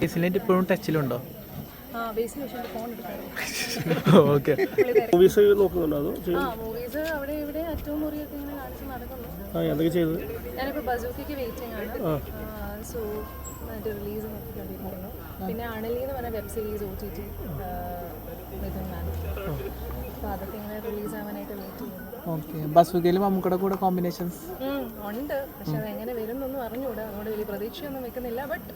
ബേസിലായിട്ട് ഇപ്പോഴും ടച്ചിലുണ്ടോ? Okay. Movies നോക്കുന്നുണ്ടോ അതോ മൂവീസ് അവിടെ ഇവിടെ ഏറ്റവും മുറിയൊക്കെ ഇങ്ങനെ കാണിച്ച് നടക്കുന്നു. ആ എന്തൊക്കെ ചെയ്തത് ഞാനിപ്പോൾ ബസൂക്കിക്ക് വെയിറ്റിംഗ് ആണ്. സോ മറ്റേ റിലീസ് നോക്കിക്കൊണ്ടിരിക്കുന്നു പിന്നെ അണലി എന്ന് പറഞ്ഞ web series O T T അതൊക്കെ ഇങ്ങനെ റിലീസ് ആവാനായിട്ട് വെയിറ്റ് ചെയ്യുന്നു. ഓക്കെ. ബസുകയിൽ മമ്മൂക്കയുടെ കൂടെ കോമ്പിനേഷൻസ് ഉണ്ട്. പക്ഷെ അത് എങ്ങനെ വരുന്നൊന്നും അറിഞ്ഞുകൂടാ. അതുകൊണ്ട് വലിയ പ്രതീക്ഷയൊന്നും വെക്കുന്നില്ല. ബട്ട്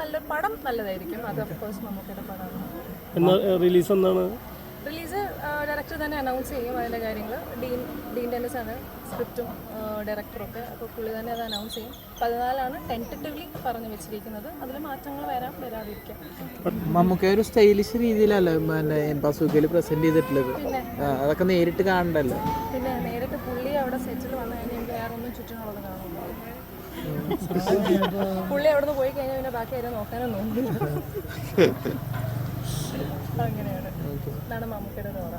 നല്ല പടം നല്ലതായിരിക്കും. അത് അഫ്കോഴ്സ് മമ്മൂക്കയുടെ പടമാണ്. എന്നാ റിലീസ് എന്താണ്? റിലീസ് ഡയറക്ടർ തന്നെ അനൗൺസ് ചെയ്യും അതിന്റെ കാര്യങ്ങൾ ഡീൻ ഡീൻ ടെൻസ് ആണ് സ്ക്രിപ്റ്റും ഡയറക്ടറും ഡയറക്ടറൊക്കെ അപ്പോൾ പുള്ളി തന്നെ അത് അനൗൺസ് ചെയ്യും. പതിനാലാണ് ടെന്റേറ്റീവ്ലി പറഞ്ഞു വെച്ചിരിക്കുന്നത്. അതിൽ മാറ്റങ്ങൾ വരാം വരാതിരിക്കാം. മമ്മൂക്ക ഒരു സ്റ്റൈലിഷ് രീതിയിലല്ലേ പിന്നെ പ്രസന്റ് ചെയ്തിട്ടുള്ളത്? അതൊക്കെ നേരിട്ട് കാണണ്ടല്ലോ. പിന്നെ നേരിട്ട് പുള്ളി അവിടെ സെറ്റിൽ വന്നു കഴിഞ്ഞാൽ എനിക്ക് വേറെ ഒന്നും ചുറ്റിനുള്ളത് കാണുന്നില്ല. പുള്ളി അവിടെ പോയി കഴിഞ്ഞാൽ പിന്നെ ബാക്കി ആരും നോക്കാനും തോന്നുന്നില്ല അങ്ങനെയാണ്. ഇതാണ് മമ്മൂക്കയുടെ തോറ.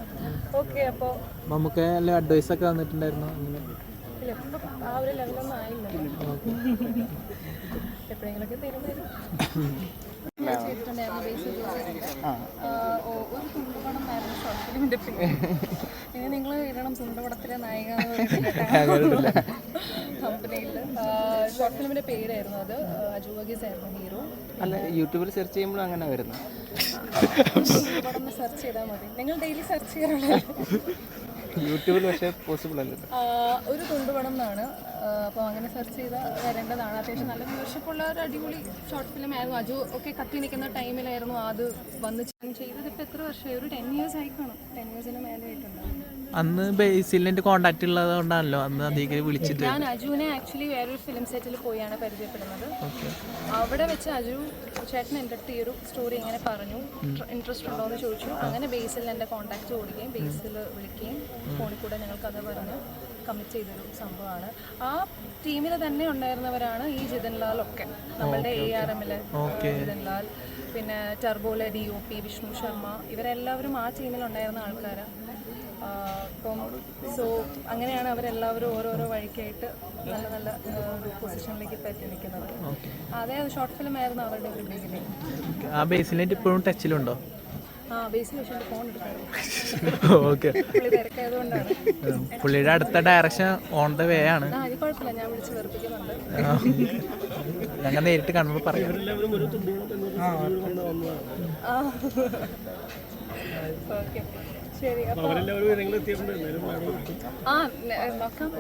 ഓക്കെ അപ്പോൾ മമ്മൂക്ക നല്ല അഡ്വൈസ് ഒക്കെ തന്നിട്ടുണ്ടായിരുന്നു അങ്ങനെ ഇല്ല ഇപ്പം ആ ഒരു ലെവലൊന്നും ആയില്ല. എപ്പോഴെങ്കിലൊക്കെ ഞാൻ ചെയ്തിട്ടുണ്ടായിരുന്നു ബേസിൽ ചെയ്തിട്ടുണ്ട് ആ, ഓ, ഒരു തുണ്ടുപടം ഇനി നിങ്ങൾ ഇടണം തുണ്ടുപടത്തിലെ നായിക കമ്പനിയിൽ ഷോർട്ട് ഫിലിമിന്റെ പേരായിരുന്നു അത് അജു വഗീസ് ആയിരുന്നു ഹീറോ അല്ല യൂട്യൂബിൽ സെർച്ച് ചെയ്യുമ്പോൾ അങ്ങനെ വരുന്നു സെർച്ച് ചെയ്താൽ മതി നിങ്ങൾ ഡെയിലി സെർച്ച് ചെയ്യാറുണ്ടല്ലോ യൂട്യൂബിൽ പക്ഷേ പോസിബിൾ അല്ലല്ലോ. ഒരു തുണ്ടുപടം എന്നാണ്. അപ്പോൾ അങ്ങനെ സെർച്ച് ചെയ്ത് വരേണ്ടതാണ്. അത്യാവശ്യം നല്ല വ്യൂവർഷിപ്പ് ഉള്ള ഒരു അടിപൊളി ഷോർട്ട് ഫിലിം ആയിരുന്നു. അജു ഒക്കെ കത്തി നിൽക്കുന്ന ടൈമിലായിരുന്നു അത് വന്ന് ചെയ്തത്. ഇപ്പോൾ എത്ര വർഷമായി? ഒരു ടെൻ ഇയേഴ്സ് ആയി കാണും. ടെൻ ഇയേഴ്സിന് മേലെ ആയിട്ടുണ്ടാവും അന്ന് ബേസിലിന്റെ കോണ്ടാക്ട് ഉള്ളത് കൊണ്ടാണല്ലോ അന്ന് അധികം വിളിച്ചിട്ട്. ഞാൻ അജുവിനെ ആക്ച്വലി വേറൊരു ഫിലിം സെറ്റിൽ പോയാണ് പരിചയപ്പെടുന്നത്. അവിടെ വെച്ച് അജു ചേട്ടൻ എന്റെ അടുത്ത് ഈ ഒരു സ്റ്റോറി ഇങ്ങനെ പറഞ്ഞു. ഇൻട്രസ്റ്റ് ഉണ്ടോ എന്ന് ചോദിച്ചു. അങ്ങനെ ബേസിൽ എന്റെ കോൺടാക്ട് ചോദിക്കുകയും ബേസിൽ വിളിക്കുകയും ഫോണിൽ കൂടെ ഞങ്ങൾക്ക് അത് പറഞ്ഞ് കമ്മിറ്റ് ചെയ്തൊരു സംഭവമാണ്. ആ ടീമിൽ തന്നെ ഉണ്ടായിരുന്നവരാണ് ഈ ജിതൻലാൽ ഒക്കെ നമ്മളുടെ എ ആർ എമ്മിലെ ജിതൻലാൽ പിന്നെ ടർബോലെ D O P Vishnu Sharma ഇവരെല്ലാവരും ആ ടീമിൽ ഉണ്ടായിരുന്ന ആൾക്കാരാണ് അപ്പം സോ അങ്ങനെയാണ് അവരെല്ലാവരും ഓരോരോ വഴിക്കായിട്ട് നല്ല നല്ല പൊസിഷനിലേക്ക് പറ്റി നിൽക്കുന്നത്. അതേ ഷോർട്ട് ഫിലിം ആയിരുന്നു അവരുടെ ആ ബേസിലായിട്ട് ഇപ്പോഴും ടച്ചിലുണ്ടോ ഓക്കെ. പുള്ളിയുടെ അടുത്ത ഡയറക്ഷൻ ഓൺ ദ വേ ആണ്. ഞങ്ങൾ നേരിട്ട് കാണുമ്പോൾ പറയാം. ശരി ആ നോക്കാം.